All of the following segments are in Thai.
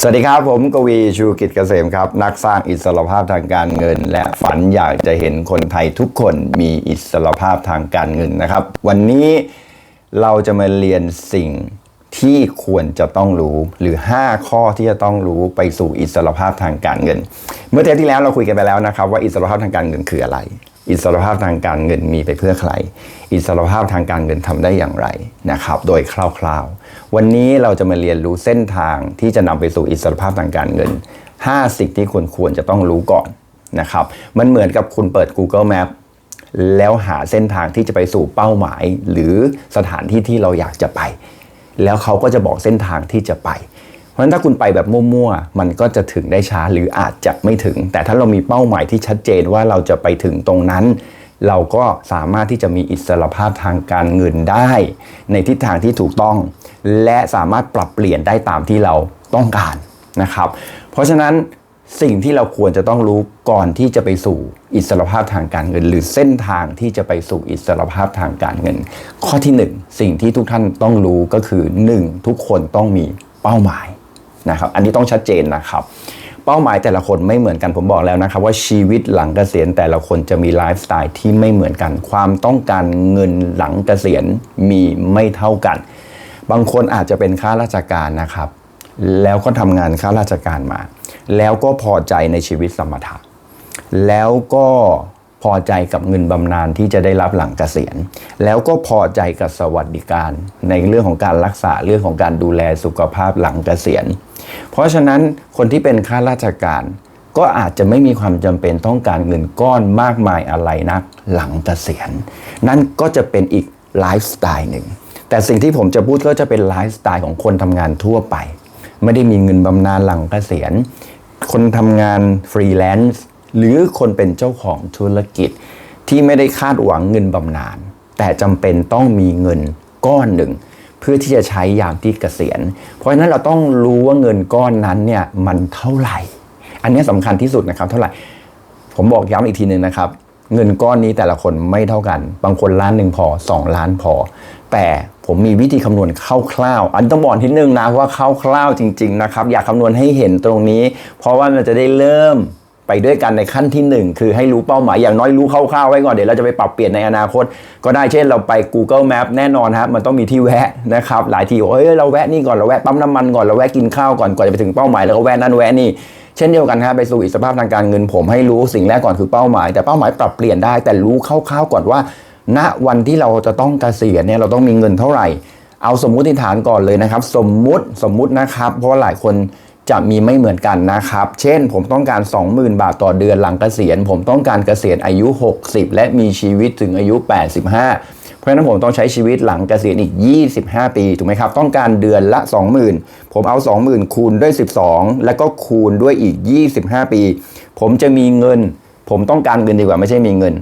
สวัสดีครับ ผมกวีชูกิจเกษมครับ นักสร้างอิสรภาพทางการเงิน และฝันอยากจะเห็นคนไทยทุกคนมีอิสรภาพทางการเงินนะครับ วันนี้เราจะมาเรียนสิ่งที่ควรจะต้องรู้หรือ 5 ข้อที่จะต้องรู้ไปสู่อิสรภาพทางการเงิน เมื่อเทปที่แล้วเราคุยกันไปแล้วนะครับ ว่าอิสรภาพทางการเงินคืออะไร อิสรภาพทางการเงินมีไปเพื่อใคร อิสรภาพทางการเงินทำได้อย่างไรนะครับ โดยคร่าวๆ วันนี้เราจะมาเรียนรู้เส้นทางที่จะนำไปสู่อิสรภาพทางการเงิน 5 สิ่งที่คุณควรจะต้องรู้ก่อนนะครับ มันเหมือนกับคุณเปิด Google Map แล้วหาเส้นทางที่จะไปสู่เป้าหมาย หรือสถานที่ที่เราอยากจะไป แล้วเขาก็จะบอกเส้นทางที่จะไป ราะฉะนั้นถ้าคุณไปแบบมั่วๆ มันก็จะถึงได้ช้าหรืออาจจะไม่ถึง แต่ถ้าเรามีเป้าหมายที่ชัดเจนว่าเราจะไปถึงตรงนั้น เราก็สามารถที่จะมีอิสรภาพทางการเงินได้ ในทิศทางที่ถูกต้อง และสามารถปรับเปลี่ยนได้ตามที่เราต้องการนะครับ เพราะฉะนั้นสิ่งที่เราควรจะต้องรู้ก่อนที่จะไปสู่อิสรภาพทางการเงิน หรือเส้นทางที่จะไปสู่อิสรภาพทางการเงิน ข้อที่หนึ่งสิ่งที่ทุกท่านต้องรู้ก็คือหนึ่งทุกคนต้องมีเป้าหมาย นะครับอันนี้ต้องชัดเจนนะครับ เป้าหมายแต่ละคนไม่เหมือนกันผมบอกแล้วนะครับ ว่าชีวิตหลังเกษียณแต่ละคนจะมีไลฟ์สไตล์ที่ไม่เหมือนกัน ความต้องการเงินหลังเกษียณมีไม่เท่ากัน บางคนอาจจะเป็นข้าราชการนะครับ แล้วก็ทำงานข้าราชการมา แล้วก็พอใจในชีวิตสมถะแล้วก็พอใจกับเงินบำนาญที่จะได้รับหลังเกษียณ แล้วก็พอใจกับสวัสดิการ ในเรื่องของการรักษาเรื่องของการดูแลสุขภาพหลังเกษียณ ราะฉะนั้นคนที่เป็นข้าราชการ ก็อาจจะไม่มีความจำเป็นต้องการเงินก้อนมากมายอะไรนักหลังเกษียณ นั่นก็จะเป็นอีกไลฟ์สไตล์หนึ่งแต่สิ่งที่ผมจะพูดก็จะเป็นไลฟ์สไตล์ของคนทำงานทั่วไป ไม่ได้มีเงินบำนาญหลังเกษียณ คนทำงานฟรีแลนซ์หรือคนเป็นเจ้าของธุรกิจ ที่ไม่ได้คาดหวังเงินบำนาญแต่จำเป็นต้องมีเงินก้อนหนึ่ง เพื่อที่จะใช้ยามที่เกษียณ เพราะฉะนั้นเราต้องรู้ว่าเงินก้อนนั้นเนี่ยมันเท่าไหร่ อันนี้สำคัญที่สุดนะครับ เท่าไหร่ ผมบอกย้ำอีกทีหนึ่งนะครับ เงินก้อนนี้แต่ละคนไม่เท่ากัน บางคนล้านหนึ่งพอ 2 ล้านพอ แต่ผมมีวิธีคำนวณคร่าวๆ อันต้องบอกทีนึงนะว่าคร่าวๆจริง ๆ นะครับ อยากคำนวณให้เห็นตรงนี้ เพราะว่ามันจะได้เริ่ม ไปด้วยกันในขั้นที่ 1 คือให้รู้เป้าหมายอย่างน้อยรู้คร่าวๆไว้ก่อนเดี๋ยวเราจะไปปรับเปลี่ยนในอนาคต ก็ได้เช่นเราไป Google Map แน่นอนครับมันต้องมีที่แวะนะครับหลายทีโอ้ยเราแวะนี่ก่อนเราแวะปั๊มน้ำมันก่อนเราแวะกินข้าวก่อนก่อนจะไปถึงเป้าหมายแล้วก็แวะนั่นแวะนี่เช่นเดียวกันครับไปสู่อิสรภาพทางการเงินผมให้รู้สิ่งแรกก่อนคือเป้าหมาย แต่เป้าหมายปรับเปลี่ยนได้ แต่รู้คร่าวๆก่อนว่า ณวันที่เราจะต้องเกษียณเนี่ยเราต้องมีเงินเท่าไหร่ เอาสมมุติฐานก่อนเลยนะครับ สมมุติสมมุตินะครับ เพราะว่าหลายคน จะมีไม่เหมือนกันนะครับ เช่น ผมต้องการ 20,000 บาทต่อเดือนหลังเกษียณ ผมต้องการเกษียณอายุ 60 และมีชีวิตถึงอายุ 85 เพราะฉะนั้นผมต้องใช้ชีวิตหลังเกษียณอีก 25 ปี ถูกไหมครับ ต้องการเดือนละ 20,000 ผมเอา 20,000 คูณด้วย 12 แล้วก็คูณด้วยอีก 25 ปี ผมจะมีเงิน ผมต้องการเงินดีกว่าไม่ใช่มีเงิน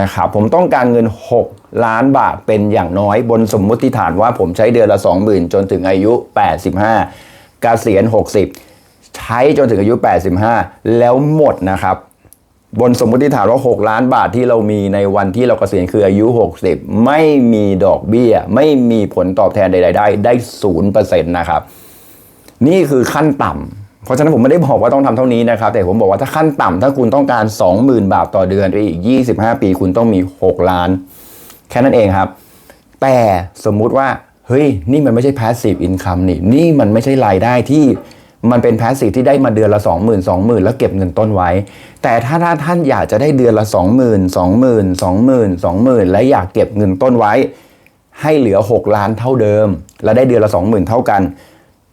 นะครับ ผมต้องการเงิน 6 ล้านบาทเป็นอย่างน้อยบนสมมติฐานว่าผมใช้เดือนละ 20,000 จนถึงอายุ 85เกษียณ 60 ใช้จนถึงอายุ 85 แล้วหมดนะครับบนสมมติฐานว่า 6 ล้านบาทที่เรามีในวันที่เราเกษียณคืออายุ 60 ไม่มีดอกเบี้ย ไม่มีผลตอบแทนใด ๆ ได้ได้ศูนย์เปอร์เซ็นต์นะครับ นี่คือขั้นต่ำเพราะฉะนั้นผมไม่ได้บอกว่าต้องทำเท่านี้นะครับ แต่ผมบอกว่าถ้าขั้นต่ำถ้าคุณต้องการ 20,000 บาทต่อเดือนไปอีก 25 ปีคุณต้องมี 6 ล้าน แค่นั้นเองครับ แต่สมมุติว่าเฮ้ยนี่มันไม่ใช่ passive income นี่นี่มันไม่ใช่รายได้ที่ มันเป็น passive ที่ได้มาเดือนละ 20,000 20,000 แล้วเก็บเงินต้นไว้ แต่ถ้าท่านอยากจะได้เดือนละ 20,000 20,000 20,000 20,000 และอยากเก็บเงินต้นไว้ ให้เหลือ 6 ล้านเท่าเดิม และได้เดือนละ 20,000 เท่ากัน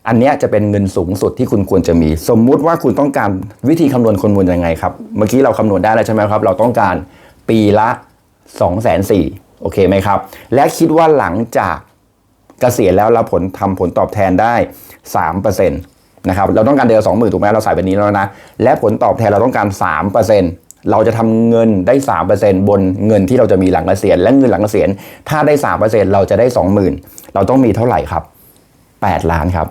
อันนี้จะเป็นเงินสูงสุดที่คุณควรจะมี สมมุติว่าคุณต้องการวิธีคำนวณคำนวณยังไงครับ เมื่อกี้เราคำนวณได้แล้วใช่ไหมครับ เราต้องการปีละ 2 4 0 0 0โอเคไหมครับ และคิดว่าหลังจากเกษียณแล้วเราผลทำผลตอบแทนได้3% นะครับเราต้องการเดือนละ20,000ถูกไหมเราใส่แบบนี้แล้วนะ และผลตอบแทนเราต้องการ 3%เราจะทำเงินได้ 3%บนเงินที่เราจะมีหลังเกษียณและเงินหลังเกษียณถ้าได้ 3%เราจะได้ 20,000 เราต้องมีเท่าไหร่ครับ 8 ล้านครับ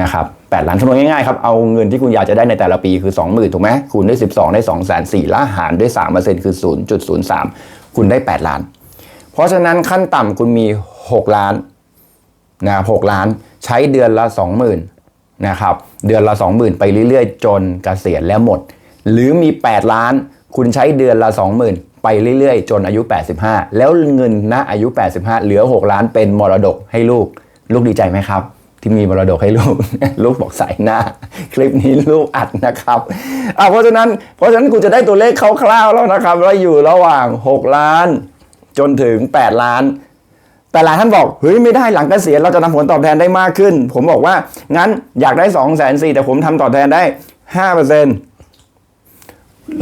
นะครับ8ล้านคำนวณง่ายๆครับเอาเงินที่คุณอยากจะได้ในแต่ละปีคือ 20,000 ถูกไหมคูณด้วย 12 ได้2 4 0 0 0และหารด้วย 3%คือ 0.03 คุณได้ 8 ล้าน เพราะฉะนั้นขั้นต่ำคุณมี 6 ล้านนะครับ6ล้านใช้เดือนละ 20,000 นะครับ เดือนละ 20,000 ไปเรื่อยๆ จนเกษียณแล้วหมด หรือมี 8 ล้าน คุณใช้เดือนละ 20,000 ไปเรื่อยๆ จนอายุ 85 แล้วเงินณอายุ 85 เหลือ 6 ล้านเป็นมรดกให้ลูก ลูกดีใจไหมครับ ที่มีมรดกให้ลูก ลูกบอกใส่หน้า คลิปนี้ลูกอัดนะครับอะเพราะฉะนั้นเพราะฉะนั้นกูจะได้ตัวเลขคร่าวๆแล้วนะครับว่าอยู่ระหว่าง 6 ล้าน จนถึง 8 ล้าน แต่หลายท่านบอกเฮ้ยไม่ได้หลังเกษียณเราจะทำผลตอบแทนได้มากขึ้น ผมบอกว่างั้นอยากได้2องแสนสี่แต่ผมทำตอบแทนได้ห้าเปอร์เซ็น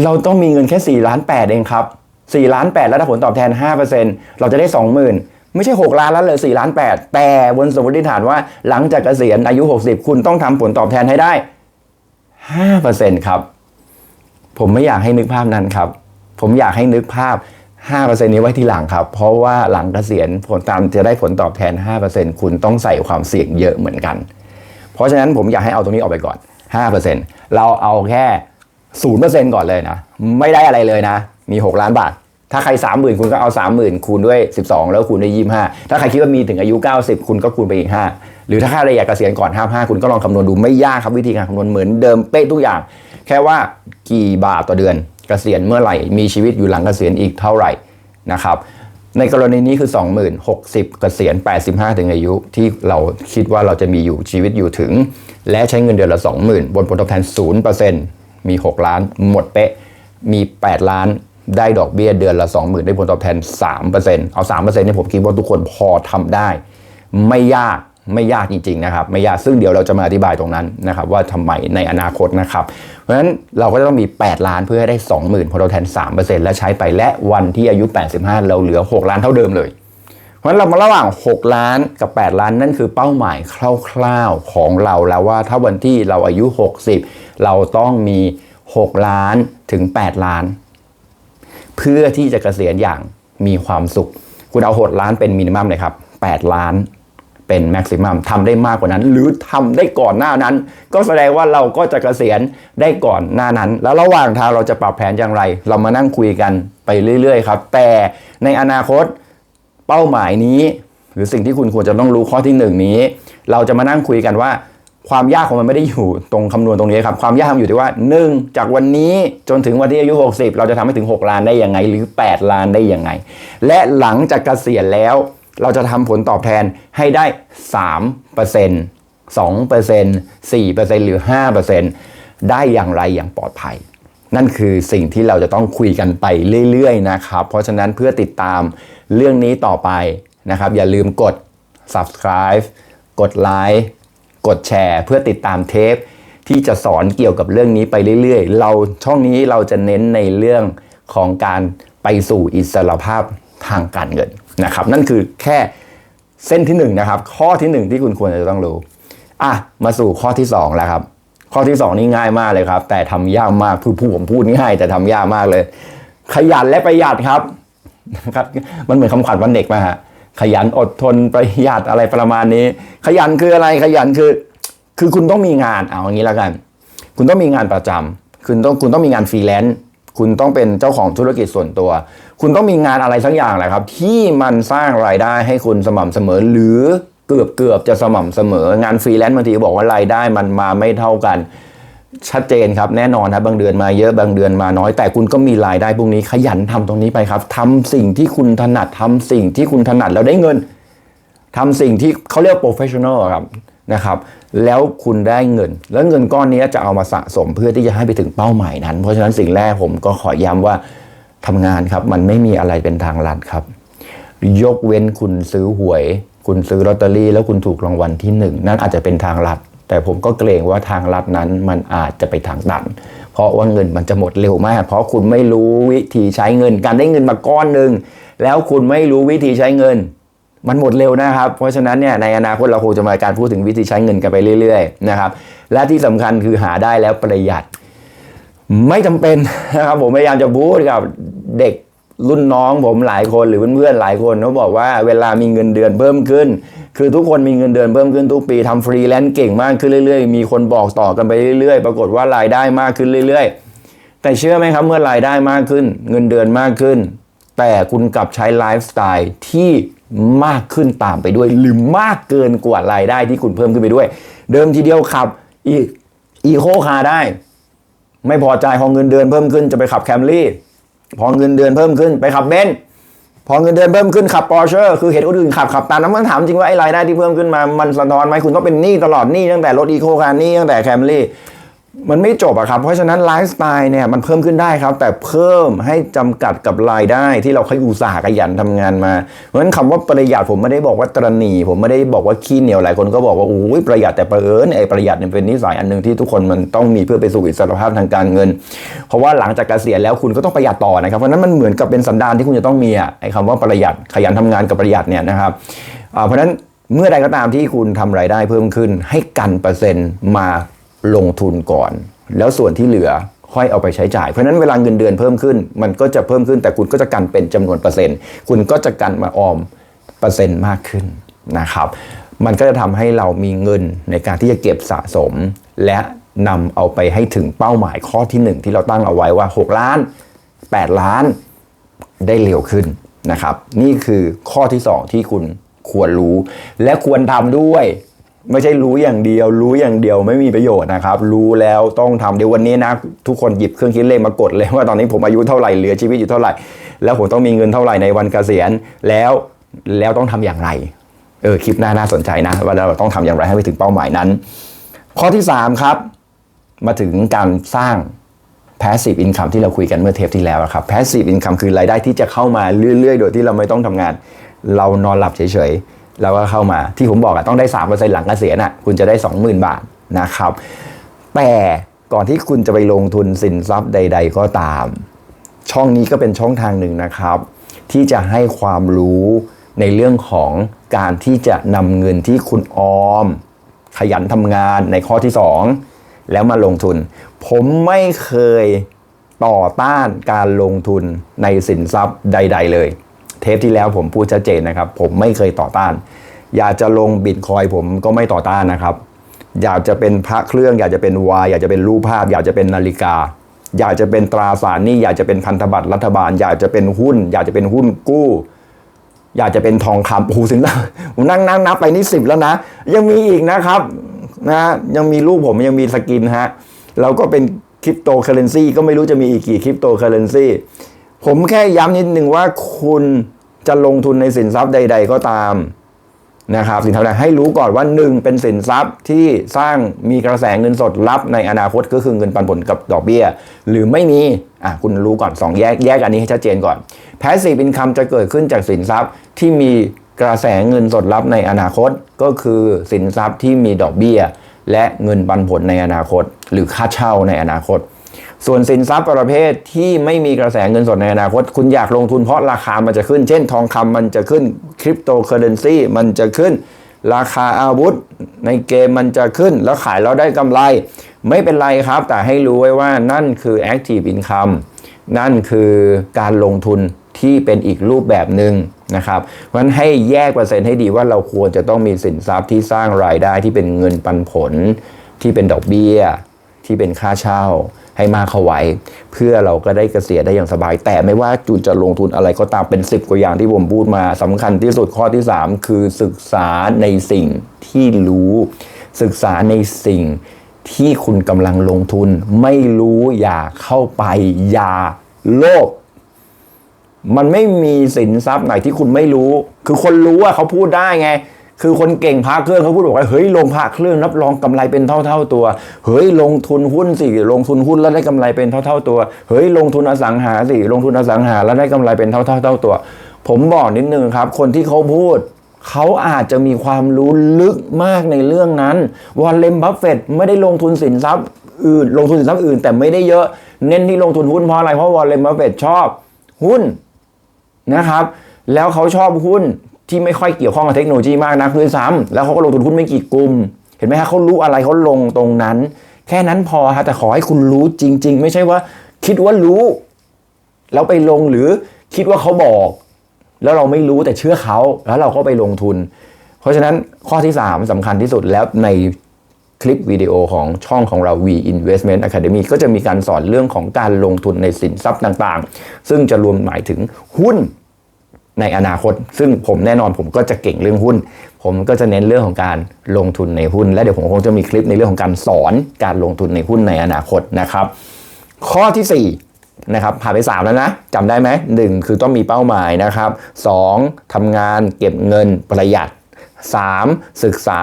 เราต้องมีเงินแค่4ล้าน8เองครับ4ล้าน8แล้วถ้าผลตอบแทน5%เปอร์เซ็นเราจะได้20,000ไม่ใช่ 6 ล้านแล้วเลย4ล้าน8 แต่บนสมมติฐานว่าหลังจากเกษียณอายุ 60 คุณต้องทำผลตอบแทนให้ได้ 5%ครับ ผมไม่อยากให้นึกภาพนั้นครับ ผมอยากให้นึกภาพ 5%นี้ไว้ทีหลังครับ เพราะว่าหลังเกษียณผลตามจะได้ผลตอบแทน 5%คุณต้องใส่ความเสี่ยงเยอะเหมือนกัน เพราะฉะนั้นผมอยากให้เอาตรงนี้ออกไปก่อน 5%เราเอาแค่ 0%ก่อนเลยนะ ไม่ได้อะไรเลยนะ มี 6 ล้านบาท ถ้าใคร 30,000 คุณก็เอา 30,000 คูณด้วย 12 แล้วคูณด้วย 25 ถ้าใครคิดว่ามีถึงอายุ 90 คุณก็คูณไปอีก 5 หรือถ้าใครอยากเกษียณก่อน 55 คุณก็ลองคำนวณดูไม่ยากครับวิธีการคำนวณเหมือนเดิมเป๊ะทุกอย่าง แค่ว่ากี่บาทต่อเดือน เกษียณเมื่อไหร่ มีชีวิตอยู่หลังเกษียณอีกเท่าไหร่นะครับ ในกรณีนี้คือ 20,000 60 เกษียณ 85 ถึงอายุที่เราคิดว่าเราจะมีอยู่ชีวิตอยู่ถึง และใช้เงินเดือนละ 20,000 บนผลตอบแทน 0%มี 6 ล้านหมดเป๊ะ มี 8 ล้านได้ดอกเบี้ยเดือนละ 20,000 ได้ผลตอบแทน 3%เอา3%เนี่ยผมคิดว่าทุกคนพอทำได้ ไม่ยาก ไม่ยากจริงๆนะครับไม่ยากซึ่งเดี๋ยวเราจะมาอธิบายตรงนั้นนะครับว่าทำไมในอนาคตนะครับ เพราะฉะนั้นเราก็จะต้องมี 8 ล้านเพื่อให้ได้ 20,000ผลตอบแทน 3%และใช้ไปและวันที่อายุ 85 เราเหลือ 6 ล้านเท่าเดิมเลย เพราะฉะนั้นเรามาระหว่าง 6 ล้านกับ 8 ล้านนั่นคือเป้าหมายคร่าวๆของเราแล้วว่าถ้าวันที่เราอายุ 60 เราต้องมี 6 ล้านถึง 8 ล้าน เพื่อที่จะเกษียณอย่างมีความสุข คุณเอา6ล้านเป็นมินิมัมเลยครับ 8 ล้าน เป็นแม็กซิมัมทำได้มากกว่านั้น หรือทำได้ก่อนหน้านั้น ก็แสดงว่าเราก็จะเกษียณได้ก่อนหน้านั้น แล้วระหว่างทางเราจะปรับแผนอย่างไร เรามานั่งคุยกันไปเรื่อย ๆ ครับ แต่ในอนาคตเป้าหมายนี้ หรือสิ่งที่คุณควรจะต้องรู้ข้อที่หนึ่งนี้ เราจะมานั่งคุยกันว่า ความยากของมันไม่ได้อยู่ตรงคำนวณตรงนี้ครับความยากมันอยู่ที่ว่า 1 จากวันนี้จนถึงวันที่อายุ 60 เราจะทำให้ถึง 6 ล้านได้ยังไง หรือ 8 ล้านได้ยังไง และหลังจากเกษียณแล้ว เราจะทำผลตอบแทนให้ได้ 3% 2% 4%หรือ 5%ได้อย่างไรอย่างปลอดภัย นั่นคือสิ่งที่เราจะต้องคุยกันไปเรื่อยๆนะครับ เพราะฉะนั้นเพื่อติดตามเรื่องนี้ต่อไปนะครับ อย่าลืมกด subscribe กดไลค์กดแชร์เพื่อติดตามเทป ที่จะสอนเกี่ยวกับเรื่องนี้ไปเรื่อยๆ เราช่องนี้เราจะเน้นในเรื่องของการไปสู่อิสรภาพทางการเงิน นะครับนั่นคือแค่เส้นที่หนึ่งนะครับข้อที่หนึ่งที่คุณควรจะต้องรู้อะมาสู่ข้อที่สองแล้วครับ ข้อที่สองนี่ง่ายมากเลยครับ แต่ทำยากมากคือผู้ผมพูดง่าย แต่ทำยากมากเลย ขยันและประหยัดครับนะครับ มันเหมือนคำขวัญวันเด็กมาฮะขยันอดทนประหยัดอะไรประมาณนี้ ขยันคืออะไรขยันคือ คือคุณต้องมีงานเอาอย่างนี้แล้วกัน คุณต้องมีงานประจำคุณต้องคุณต้องมีงานฟรีแลนซ์ คุณต้องเป็นเจ้าของธุรกิจส่วนตัว คุณต้องมีงานอะไรสักอย่างแหละครับ ที่มันสร้างรายได้ให้คุณสม่ำเสมอหรือเกือบเกือบจะสม่ำเสมองานฟรีแลนซ์บางทีบอกว่ารายได้มันมาไม่เท่ากันชัดเจนครับแน่นอนครับบางเดือนมาเยอะบางเดือนมาน้อย แต่คุณก็มีรายได้พวกนี้ขยันทำตรงนี้ไปครับทำสิ่งที่คุณถนัดทำสิ่งที่คุณถนัดแล้วได้เงินทำสิ่งที่เขาเรียก professional อะครับ นะครับแล้วคุณได้เงิน แล้วเงินก้อนนี้จะเอามาสะสมเพื่อที่จะให้ไปถึงเป้าหมายนั้น เพราะฉะนั้นสิ่งแรกผมก็ขอย้ำว่าทำงานครับมันไม่มีอะไรเป็นทางลัดครับ ยกเว้นคุณซื้อหวย คุณซื้อลอตเตอรี่ แล้วคุณถูกรางวัลที่หนึ่งนั่นอาจจะเป็นทางลัด แต่ผมก็เกรงว่าทางลัดนั้นมันอาจจะไปทางตัน เพราะว่าเงินมันจะหมดเร็วมาก เพราะคุณไม่รู้วิธีใช้เงิน การได้เงินมาก้อนหนึ่งแล้วคุณไม่รู้วิธีใช้เงิน มันหมดเร็วนะครับ เพราะฉะนั้นเนี่ยในอนาคตเราคงจะมาการพูดถึงวิธีใช้เงินกันไปเรื่อยๆนะครับ และที่สำคัญคือหาได้แล้วประหยัด ไม่จำเป็นนะครับผมพยายามจะพูดกับเด็กรุ่นน้องผมหลายคนหรือเพื่อนๆหลายคนเขาบอกว่าเวลามีเงินเดือนเพิ่มขึ้น คือทุกคนมีเงินเดือนเพิ่มขึ้นทุกปีทำฟรีแลนซ์เก่งมากขึ้นเรื่อยๆ มีคนบอกต่อกันไปเรื่อยๆ ปรากฏว่ารายได้มากขึ้นเรื่อยๆ แต่เชื่อไหมครับเมื่อรายได้มากขึ้น เงินเดือนมากขึ้น แต่คุณกลับใช้ไลฟ์สไตล์ที่ มากขึ้นตามไปด้วยหรือมากเกินกว่ารายได้ที่คุณเพิ่มขึ้นไปด้วย เดิมทีเดียวขับอีอีโคคาร์ได้ ไม่พอใจพอเงินเดือนเพิ่มขึ้นจะไปขับแคมรี่พอเงินเดือนเพิ่มขึ้นไปขับเบนซ์พอเงินเดือนเพิ่มขึ้นขับปอร์เช่คือเห็นคนอื่นขับขับตามน้ำมันถามจริงว่าไอ้รายได้ที่เพิ่มขึ้นมามันสะท้อนไหมคุณก็เป็นหนี้ตลอดหนี้ตั้งแต่รถอีโคคาร์หนี้ตั้งแต่แคมรี่ มันไม่จบอะครับ เพราะฉะนั้นไลฟ์สไตล์เนี่ยมันเพิ่มขึ้นได้ครับ แต่เพิ่มให้จำกัดกับรายได้ที่เราเคยอุตสาห์ขยันทำงานมา เพราะฉะนั้นคำว่าประหยัดผมไม่ได้บอกว่าตรณีผมไม่ได้บอกว่าขี้เหนียวหลายคนก็บอกว่าโอ้ยประหยัดแต่ประเอิญไอ้ประหยัดเนี่ยเป็นนิสัยอันหนึ่งที่ทุกคนมันต้องมีเพื่อไปสู่อิสรภาพทางการเงิน เพราะว่าหลังจากเกษียณแล้วคุณก็ต้องประหยัดต่อนะครับเพราะฉะนั้นมันเหมือนกับเป็นสันดานที่คุณจะต้องมีอะไอ้คำว่าประหยัดขยันทำงานกับประหยัดเนี่ยนะครับเพราะฉะนั้นเมื่อใดก็ตามที่คุณทำรายได้เพิ่มขึ้นให้กันเปอร์เซ็นต์มา ลงทุนก่อน แล้วส่วนที่เหลือค่อยเอาไปใช้จ่าย เพราะนั้นเวลาเงินเดือนเพิ่มขึ้น มันก็จะเพิ่มขึ้น แต่คุณก็จะกันเป็นจำนวนเปอร์เซ็นต์ คุณก็จะกันมาออมเปอร์เซ็นต์มากขึ้นนะครับ มันก็จะทำให้เรามีเงินในการที่จะเก็บสะสม และนำเอาไปให้ถึงเป้าหมายข้อที่หนึ่งที่เราตั้งเอาไว้ว่า 6 ล้าน 8 ล้านได้เร็วขึ้นนะครับ นี่คือข้อที่ 2 ที่คุณควรรู้และควรทำด้วย ไม่ใช่รู้อย่างเดียว รู้อย่างเดียวไม่มีประโยชน์นะครับ รู้แล้วต้องทำเดี๋ยววันนี้นะ ทุกคนหยิบเครื่องคิดเลขมากดเลยว่าตอนนี้ผมอายุเท่าไหร่เหลือชีวิตอยู่เท่าไหร่ แล้วผมต้องมีเงินเท่าไหร่ในวันเกษียณแล้วแล้วต้องทำอย่างไรเออคลิปหน้าน่าสนใจนะว่าเราต้องทำอย่างไรให้ไปถึงเป้าหมายนั้น ข้อที่ 3 ครับ มาถึงการสร้าง passive income ที่เราคุยกันเมื่อเทปที่แล้วครับ passive income คือรายได้ที่จะเข้ามาเรื่อยๆ โดยที่เราไม่ต้องทำงาน เรานอนหลับเฉยๆ แล้วก็เข้ามาที่ผมบอกอะต้องได้3%หลังเกษียณอะคุณจะได้ 20,000 บาทนะครับ แต่ก่อนที่คุณจะไปลงทุนสินทรัพย์ใด ๆ ก็ตาม ช่องนี้ก็เป็นช่องทางหนึ่งนะครับ ที่จะให้ความรู้ในเรื่องของการที่จะนำเงินที่คุณออม ขยันทำงานในข้อที่ 2 แล้วมาลงทุน ผมไม่เคยต่อต้านการลงทุนในสินทรัพย์ใด ๆ เลย เทปที่แล้วผมพูดชัดเจนนะครับ ผมไม่เคยต่อต้าน อยากจะลงบิตคอยผมก็ไม่ต่อต้านนะครับ อยากจะเป็นพระเครื่อง อยากจะเป็นวายอยากจะเป็นรูปภาพ อยากจะเป็นนาฬิกา อยากจะเป็นตราสารนี้อยากจะเป็นพันธบัตรรัฐบาล อยากจะเป็นหุ้น อยากจะเป็นหุ้นกู้ อยากจะเป็นทองคำโอ้โหสินทรัพย์ผมนั่งนั่งนับไปนี่สิบแล้วนะ ยังมีอีกนะครับนะยังมีรูปผมยังมีสกินฮะเราก็เป็นคริปโตเคอเรนซีก็ไม่รู้จะมีอีกกี่คริปโตเคอเรนซี ผมแค่ย้ำนิดหนึ่งว่าคุณจะลงทุนในสินทรัพย์ใด ๆ ก็ตามนะครับสินทรัพย์ใดให้รู้ก่อนว่า 1 เป็นสินทรัพย์ที่สร้างมีกระแสเงินสดรับในอนาคตก็คือเงินปันผลกับดอกเบี้ย หรือไม่มีอะคุณรู้ก่อน 2 แยกแยกอันนี้ให้ชัดเจนก่อน Passive Income จะเกิดขึ้นจากสินทรัพย์ที่มีกระแสเงินสดรับในอนาคตก็คือสินทรัพย์ที่มีดอกเบี้ย และเงินปันผลในอนาคต หรือค่าเช่าในอนาคต ส่วนสินทรัพย์ประเภทที่ไม่มีกระแสเงินสดในอนาคต คุณอยากลงทุนเพราะราคามันจะขึ้น เช่นทองคำมันจะขึ้นคริปโตเคอเรนซีมันจะขึ้น ราคาอาวุธ ในเกมมันจะขึ้น แล้วขายแล้วได้กำไร ไม่เป็นไรครับ แต่ให้รู้ไว้ว่านั่นคือ active income นั่นคือการลงทุนที่เป็นอีกรูปแบบหนึ่งนะครับเพราะฉะนั้นให้แยกเปอร์เซ็นต์ให้ดีว่าเราควรจะต้องมีสินทรัพย์ที่สร้างรายได้ที่เป็นเงินปันผล ที่เป็นดอกเบี้ย ที่เป็นค่าเช่า ให้มากเข้าไว้ เพื่อเราก็ได้เกษียณได้อย่างสบาย แต่ไม่ว่าจุนจะลงทุนอะไรก็ตามเป็น 10 กว่าอย่างที่ผมพูดมาสำคัญที่สุดข้อที่ 3 คือศึกษาในสิ่งที่รู้ ศึกษาในสิ่งที่คุณกำลังลงทุน ไม่รู้อย่าเข้าไป อย่าโลภมันไม่มีสินทรัพย์ไหนที่คุณไม่รู้ คือคนรู้อะเขาพูดได้ไง คือคนเก่งพาเครื่องเขาพูดบอกว่าเฮ้ยลงพาเครื่องรับรองกำไรเป็นเท่าๆตัว เฮ้ยลงทุนหุ้นสิลงทุนหุ้นแล้วได้กำไรเป็นเท่าๆตัว เฮ้ยลงทุนอสังหาสิลงทุนอสังหาแล้วได้กำไรเป็นเท่าๆเท่าตัว ผมบอกนิดนึงครับ คนที่เขาพูดเขาอาจจะมีความรู้ลึกมากในเรื่องนั้นวอลเลนบัฟเฟตไม่ได้ลงทุนสินทรัพย์อื่น ลงทุนสินทรัพย์อื่น แต่ไม่ได้เยอะ เน้นที่ลงทุนหุ้นเพราะอะไรเพราะวอลเลนบัฟเฟตชอบหุ้นนะครับ แล้วเขาชอบหุ้น ที่ไม่ค่อยเกี่ยวข้องกับเทคโนโลยีมากนักด้วยซ้ำแล้วเขาก็ลงทุนหุ้นไม่กี่กลุ่ม เห็นไหมฮะเขารู้อะไรเขาลงตรงนั้น แค่นั้นพอฮะแต่ขอให้คุณรู้จริง ๆ ไม่ใช่ว่าคิดว่ารู้ แล้วไปลงหรือคิดว่าเขาบอก แล้วเราไม่รู้แต่เชื่อเขาแล้วเราก็ไปลงทุน เพราะฉะนั้นข้อที่ 3สำคัญที่สุดแล้วในคลิปวิดีโอของช่องของเรา V Investment Academy ก็จะมีการสอนเรื่องของการลงทุนในสินทรัพย์ต่างๆ ซึ่งจะรวมหมายถึงหุ้น ในอนาคต ซึ่งผมแน่นอนผมก็จะเก่งเรื่องหุ้น ผมก็จะเน้นเรื่องของการลงทุนในหุ้น และเดี๋ยวผมคงจะมีคลิปในเรื่องของการสอนการลงทุนในหุ้นในอนาคตนะครับ ข้อที่4นะครับผ่านไป 3 แล้วนะจำได้ไหมหนึ่งคือต้องมีเป้าหมายนะครับ 2. ทำงานเก็บเงินประหยัด 3. ศึกษา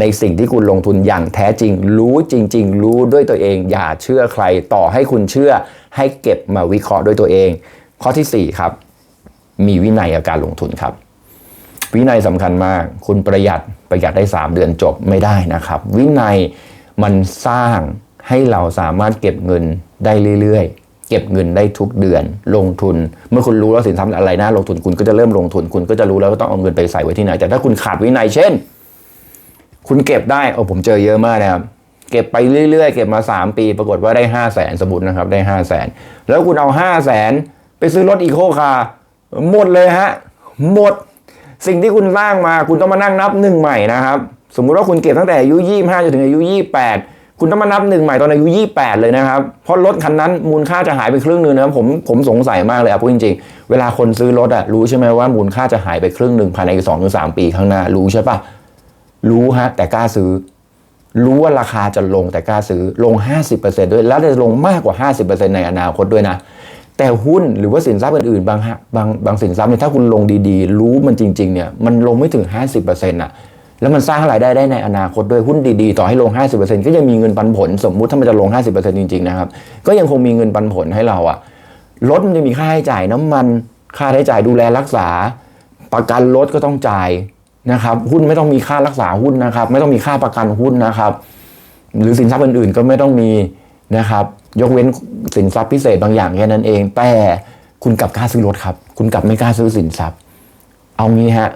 ในสิ่งที่คุณลงทุนอย่างแท้จริง รู้จริง ๆ รู้ด้วยตัวเอง อย่าเชื่อใครต่อให้คุณเชื่อ ให้เก็บมาวิเคราะห์ด้วยตัวเอง ข้อทีสี่4 ครับ มีวินัยกับการลงทุนครับ วินัยสำคัญมาก คุณประหยัดประหยัดได้ 3 เดือนจบไม่ได้นะครับ วินัยมันสร้างให้เราสามารถเก็บเงินได้เรื่อยๆ เก็บเงินได้ทุกเดือน ลงทุน เมื่อคุณรู้แล้วสินทรัพย์อะไรน่าลงทุนคุณก็จะเริ่มลงทุน คุณก็จะรู้แล้วว่าต้องเอาเงินไปใส่ไว้ที่ไหน แต่ถ้าคุณขาดวินัยเช่น คุณเก็บได้โอ้ผมเจอเยอะมากนะครับเก็บไปเรื่อยๆ เก็บมา 3 ปี ปรากฏว่าได้ 5 0 0แสนสมมตินะครับได้ 5 0 0แสนแล้วคุณเอา 5 0 0แสนไปซื้อรถอีโคคาร์ หมดเลยฮะ หมดสิ่งที่คุณสร้างมาคุณต้องมานั่งนับหนึ่งใหม่นะครับ สมมุติว่าคุณเก็บตั้งแต่อายุ25จนถึงอายุ28คุณต้องมานับหนึ่งใหม่ตอนอายุ28เลยนะครับ เพราะรถคันนั้นมูลค่าจะหายไปครึ่งหนึ่งนะผมผมสงสัยมากเลยอะพูดจริงๆ เวลาคนซื้อรถอะรู้ใช่ไหมว่ามูลค่าจะหายไปครึ่งหนึ่งภายในสองถึงสามปีข้างหน้ารู้ใช่ปะรู้ฮะแต่กล้าซื้อ รู้ว่าราคาจะลงแต่กล้าซื้อลง 50%ด้วยแล้วจะลงมากกว่า 50%ในอนาคตด้วยนะ แต่หุ้นหรือว่าสินทรัพย์อื่นๆบางบางบางสินทรัพย์เนี่ยถ้าคุณลงดีๆ รู้มันจริงๆเนี่ยมันลงไม่ถึง 50%อะแล้วมันสร้างรายได้ได้ในอนาคตด้วยหุ้นดีๆ ต่อให้ลง 50%ก็ยังมีเงินปันผล สมมุติถ้ามันจะลง 50%จริงๆนะครับก็ยังคงมีเงินปันผลให้เราอะรถมันจะมีค่าใช้จ่ายน้ำมันค่าใช้จ่ายดูแลรักษา ประกันรถก็ต้องจ่ายนะครับหุ้นไม่ต้องมีค่ารักษาหุ้นนะครับ ไม่ต้องมีค่าประกันหุ้นนะครับ หรือสินทรัพย์อื่นๆก็ไม่ต้องมีนะครับ ยกเว้นสินทรัพย์พิเศษบางอย่างแค่นั้นเอง แต่คุณกลับกล้าซื้อรถครับ คุณกลับไม่กล้าซื้อสินทรัพย์ เอางี้ฮะ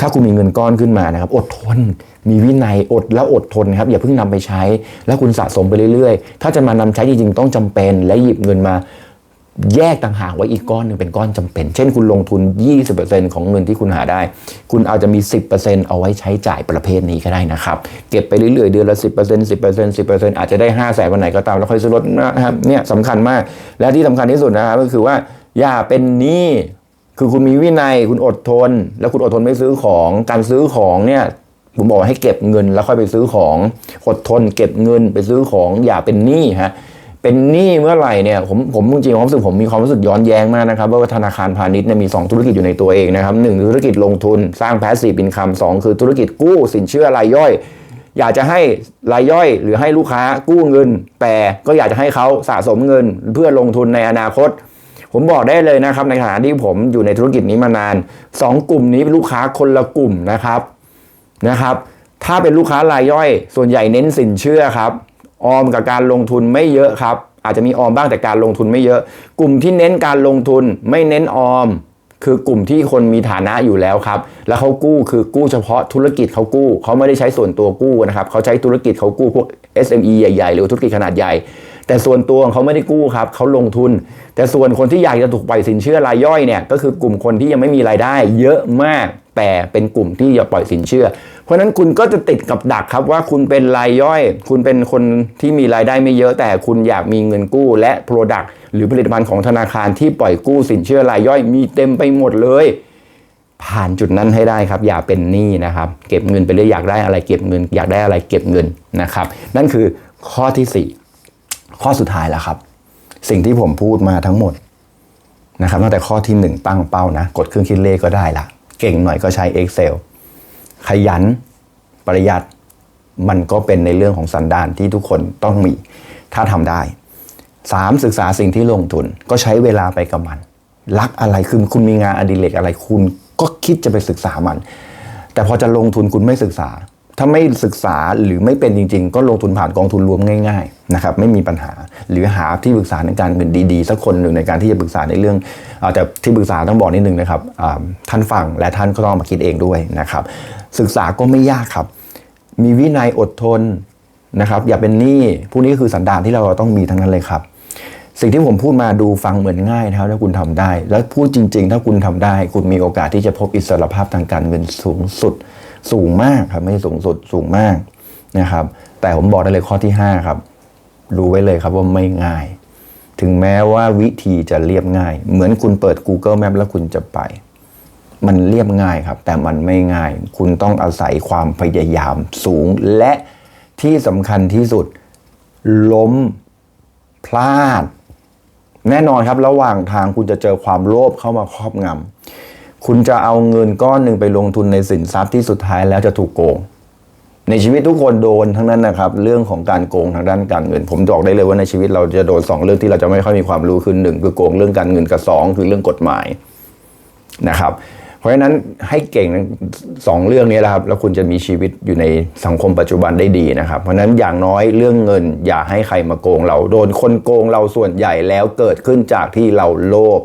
ถ้าคุณมีเงินก้อนขึ้นมานะครับ อดทน มีวินัย อดแล้วอดทนครับ อย่าเพิ่งนำไปใช้ แล้วคุณสะสมไปเรื่อยๆ ถ้าจะมานำใช้จริงๆ ต้องจำเป็น และหยิบเงินมา แยกต่างหากไว้อีกก้อนหนึ่งเป็นก้อนจำเป็น เช่นคุณลงทุน 20%ของเงินที่คุณหาได้ คุณอาจจะมี 10%เอาไว้ใช้จ่ายประเภทนี้ก็ได้นะครับ เก็บไปเรื่อยๆ เดือนละ 10% 10% 10%อาจจะได้5 0 0แสนวันไหนก็ตาม แล้วค่อยซื้อรถนะครับเนี่ยสำคัญมาก และที่สำคัญที่สุดนะครับก็คือว่าอย่าเป็นหนี้คือคุณมีวินัยคุณอดทน แล้วคุณอดทนไม่ซื้อของการซื้อของเนี่ยผมบอกให้เก็บเงินแล้วค่อยไปซื้อของอดทน เก็บเงินไปซื้อของอย่าเป็นหนี้ฮะ เป็นหนี้เมื่อไหร่เนี่ยผมผมจริงๆความรู้สึกผมมีความรู้สึกย้อนแย้งมากนะครับว่าธนาคารพาณิชย์เนี่ยมี 2 ธุรกิจอยู่ในตัวเองนะครับหนึ่งธุรกิจลงทุนสร้างแพสซีฟอินคัมสองคือธุรกิจกู้สินเชื่อรายย่อย อยากจะให้รายย่อย หรือให้ลูกค้ากู้เงิน แต่ก็อยากจะให้เขาสะสมเงิน เพื่อลงทุนในอนาคต ผมบอกได้เลยนะครับในขณะที่ผมอยู่ในธุรกิจนี้มานาน 2 กลุ่มนี้เป็นลูกค้าคนละกลุ่มนะครับนะครับ ถ้าเป็นลูกค้ารายย่อย ส่วนใหญ่เน้นสินเชื่อครับ ออมกับการลงทุนไม่เยอะครับ อาจจะมีออมบ้างแต่การลงทุนไม่เยอะ กลุ่มที่เน้นการลงทุนไม่เน้นออม คือกลุ่มที่คนมีฐานะอยู่แล้วครับ แล้วเขากู้คือกู้เฉพาะธุรกิจเขากู้เขาไม่ได้ใช้ส่วนตัวกู้นะครับเขาใช้ธุรกิจเขากู้พวก SME ใหญ่ๆ หรือธุรกิจขนาดใหญ่ แต่ส่วนตัวของเขาไม่ได้กู้ครับเขาลงทุน แต่ส่วนคนที่อยากจะถูกปล่อยสินเชื่อรายย่อยเนี่ยก็คือกลุ่มคนที่ยังไม่มีรายได้ เยอะมาก แต่เป็นกลุ่มที่จะปล่อยสินเชื่อ เพราะนั้นคุณก็จะติดกับดักครับว่าคุณเป็นรายย่อย คุณเป็นคนที่มีรายได้ไม่เยอะ แต่คุณอยากมีเงินกู้และ Product หรือผลิตภัณฑ์ของธนาคารที่ปล่อยกู้สินเชื่อรายย่อยมีเต็มไปหมดเลย ผ่านจุดนั้นให้ได้ครับ อย่าเป็นหนี้นะครับ เก็บเงินไปเรื่อยอยากได้อะไรเก็บเงิน อยากได้อะไรเก็บเงินนะครับ นั่นคือข้อที่สี่ข้อสุดท้ายแล้วครับ สิ่งที่ผมพูดมาทั้งหมดนะครับตั้งแต่ข้อที่หนึ่งตั้งเป้านะ กดเครื่องคิดเลขก็ได้ละ เก่งหน่อยก็ใช้ Excel ขยันประหยัดมันก็เป็นในเรื่องของสันดานที่ทุกคนต้องมี ถ้าทำได้สามศึกษาสิ่งที่ลงทุนก็ใช้เวลาไปกับมัน รักอะไรคือคุณมีงานอดิเรกอะไรคุณ ก็คิดจะไปศึกษามัน แต่พอจะลงทุนคุณไม่ศึกษา ถ้าไม่ศึกษาหรือไม่เป็นจริง ๆ ก็ลงทุนผ่านกองทุนรวมง่ายๆนะครับไม่มีปัญหาหรือหาที่ปรึกษาในการเงินดีๆสักคนหนึ่งในการที่จะปรึกษาในเรื่องอแต่ที่ปรึกษาต้องบอกนิดนึงนะครับท่านฟังและท่านก็ต้องมาคิดเองด้วยนะครับศึกษาก็ไม่ยากครับ มีวินัยอดทนนะครับอย่าเป็นหนี้พวกนี้คือสันดานที่เราต้องมีทั้งนั้นเลยครับสิ่งที่ผมพูดมาดูฟังเหมือนง่ายนะครับถ้าคุณทำได้ แล้วพูดจริง ๆ ถ้าคุณทำได้ คุณมีโอกาสที่จะพบอิสรภาพทางการเงินสูงสุด สูงมากครับไม่สูงสุดสูงมากนะครับ แต่ผมบอกได้เลยข้อที่ 5 ครับ รู้ไว้เลยครับว่าไม่ง่าย ถึงแม้ว่าวิธีจะเรียบง่าย เหมือนคุณเปิด Google Map แล้วคุณจะไป มันเรียบง่ายครับ แต่มันไม่ง่าย คุณต้องอาศัยความพยายามสูงและที่สำคัญที่สุดล้มพลาด แน่นอนครับระหว่างทางคุณจะเจอความโลภเข้ามาครอบงำ คุณจะเอาเงินก้อนหนึ่งไปลงทุนในสินทรัพย์ที่สุดท้ายแล้วจะถูกโกง ในชีวิตทุกคนโดนทั้งนั้นนะครับ เรื่องของการโกงทางด้านการเงิน ผมบอกได้เลยว่าในชีวิตเราจะโดนสองเรื่องที่เราจะไม่ค่อยมีความรู้คือหนึ่งคือโกงเรื่องการเงินกับสองคือเรื่องกฎหมายนะครับ เพราะฉะนั้นให้เก่งสองเรื่องนี้แหละครับ แล้วคุณจะมีชีวิตอยู่ในสังคมปัจจุบันได้ดีนะครับ เพราะฉะนั้นอย่างน้อยเรื่องเงิน อย่าให้ใครมาโกงเราโดนคนโกงเราส่วนใหญ่แล้วเกิดขึ้นจากที่เราโลภ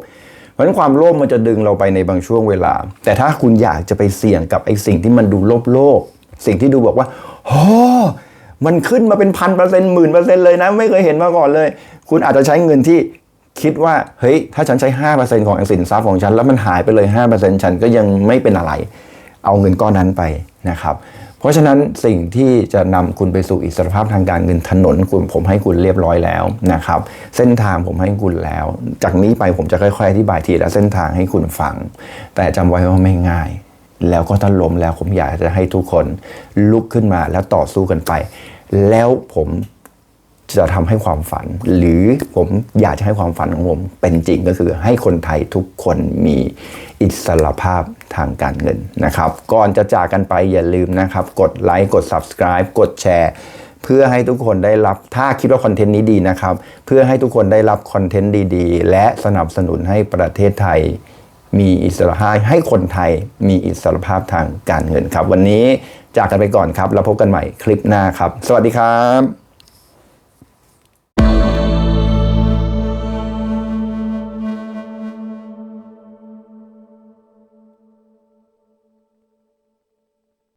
เพราะฉะนั้นความโลภมันจะดึงเราไปในบางช่วงเวลา แต่ถ้าคุณอยากจะไปเสี่ยงกับไอ้สิ่งที่มันดูโลภโลภสิ่งที่ดูบอกว่าโอ้มันขึ้นมาเป็นพันเปอร์เซ็นต์หมื่นเปอร์เซ็นต์เลยนะ ไม่เคยเห็นมาก่อนเลย คุณอาจจะใช้เงินที่คิดว่าเฮ้ยถ้าฉันใช้ห้าเปอร์เซ็นต์ของสินทรัพย์ของฉันแล้วมันหายไปเลยห้าเปอร์เซ็นต์ฉันก็ยังไม่เป็นอะไร เอาเงินก้อนนั้นไปนะครับ เพราะฉะนั้นสิ่งที่จะนำคุณไปสู่อิสรภาพทางการเงินถนนคุณผมให้คุณเรียบร้อยแล้วนะครับ เส้นทางผมให้คุณแล้ว จากนี้ไปผมจะค่อยๆอธิบายทีละเส้นทางให้คุณฟัง แต่จำไว้ว่าไม่ง่าย แล้วก็ถ้าล้มแล้วผมอยากจะให้ทุกคนลุกขึ้นมาแล้วต่อสู้กันไป แล้วผมจะทำให้ความฝัน หรือผมอยากจะให้ความฝันของผมเป็นจริงก็คือให้คนไทยทุกคนมีอิสรภาพ ทางการเงินนะครับ ก่อนจะจากกันไปอย่าลืมนะครับ กดไลค์กด subscribe กดแชร์ เพื่อให้ทุกคนได้รับถ้าคิดว่าคอนเทนต์นี้ดีนะครับ เพื่อให้ทุกคนได้รับคอนเทนต์ดีๆ และสนับสนุนให้ประเทศไทย มีอิสรภาพให้คนไทยมีอิสรภาพทางการเงินครับ วันนี้จากกันไปก่อนครับ แล้วพบกันใหม่คลิปหน้าครับ สวัสดีครับ